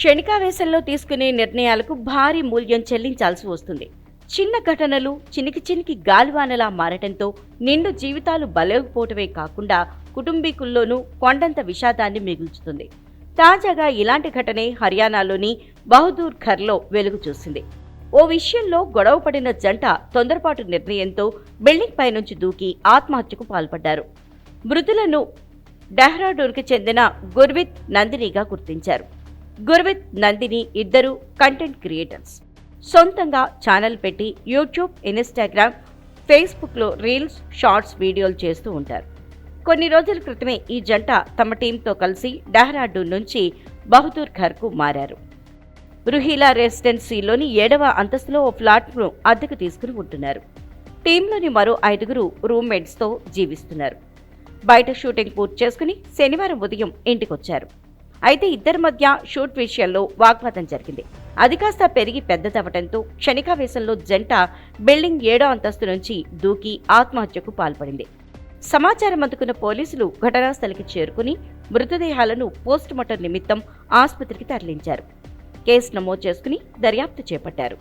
క్షణికావేశంలో తీసుకునే నిర్ణయాలకు భారీ మూల్యం చెల్లించాల్సి వస్తుంది. చిన్న ఘటనలు చినికి చినికి గాలివానలా మారటంతో నిండు జీవితాలు బలైపోవటమే కాకుండా కుటుంబీకుల్లోనూ కొండంత విషాదాన్ని మిగుల్చుతుంది. తాజాగా ఇలాంటి ఘటనే హర్యానాలోని బహదూర్ ఘర్లో వెలుగు చూసింది ఓ విషయంలో గొడవ పడిన జంట తొందరపాటు నిర్ణయంతో బిల్డింగ్ పైనుంచి దూకి ఆత్మహత్యకు పాల్పడ్డారు. మృతులను డెహ్రాడూన్కి చెందిన గుర్విత్ నందినిగా గుర్తించారు. గుర్విత్ నందిని ఇద్దరు కంటెంట్ క్రియేటర్స్ సొంతంగా ఛానల్ పెట్టి యూట్యూబ్ ఇన్స్టాగ్రామ్ ఫేస్బుక్లో రీల్స్ షార్ట్స్ వీడియోలు చేస్తూ ఉంటారు. కొన్ని రోజుల క్రితమే ఈ జంట తమ టీంతో కలిసి డెహ్రాడూన్ నుంచి బహదూర్ ఘర్కు మారారు. రుహీలా రెసిడెన్సీలోని ఏడవ అంతస్తులో ఓ ఫ్లాట్ను అద్దెకు తీసుకుని ఉంటున్నారు. టీంలోని మరో ఐదుగురు రూమ్మేట్స్తో జీవిస్తున్నారు. బయట షూటింగ్ పూర్తి చేసుకుని శనివారం ఉదయం ఇంటికొచ్చారు. అయితే ఇద్దరి మధ్య షూట్ విషయంలో వాగ్వాదం జరిగింది. అది కాస్త పెరిగి పెద్దదవటంతో క్షణికావేశంలో జంట బిల్డింగ్ ఏడో అంతస్తు నుంచి దూకి ఆత్మహత్యకు పాల్పడింది. సమాచారం అందుకున్న పోలీసులు ఘటనా స్థలికి చేరుకుని మృతదేహాలను పోస్టుమార్టం నిమిత్తం ఆసుపత్రికి తరలించారు. కేసు నమోదు చేసుకుని దర్యాప్తు చేపట్టారు.